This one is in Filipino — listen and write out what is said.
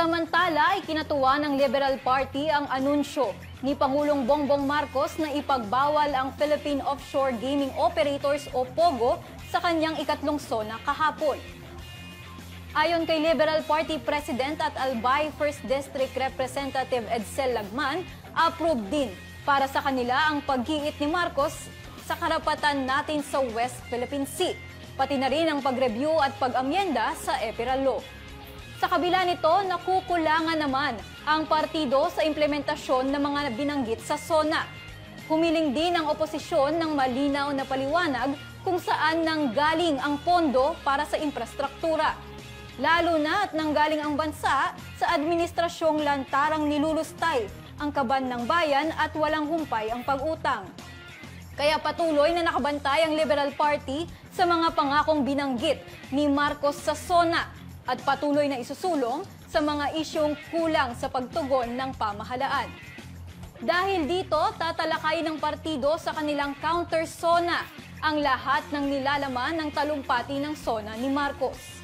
Samantala, ikinatuwa ng Liberal Party ang anunsyo ni Pangulong Bongbong Marcos na ipagbawal ang Philippine Offshore Gaming Operators o POGO sa kanyang ikatlong sona kahapon. Ayon kay Liberal Party President at Albay 1st District Representative Edsel Lagman, approved din para sa kanila ang paghiit ni Marcos sa karapatan natin sa West Philippine Sea, pati na rin ang pag-review at pag-amyenda sa EPIRA Law. Sa kabila nito, nakukulangan naman ang partido sa implementasyon ng mga binanggit sa SONA. Humiling din ang oposisyon ng malinaw na paliwanag kung saan nanggaling ang pondo para sa infrastruktura. Lalo na at nanggaling ang bansa sa administrasyong lantarang nilulustay ang kaban ng bayan at walang humpay ang pag-utang. Kaya patuloy na nakabantay ang Liberal Party sa mga pangakong binanggit ni Marcos sa SONA at patuloy na isusulong sa mga isyong kulang sa pagtugon ng pamahalaan. Dahil dito, tatalakay ng partido sa kanilang counter-SONA ang lahat ng nilalaman ng talumpati ng SONA ni Marcos.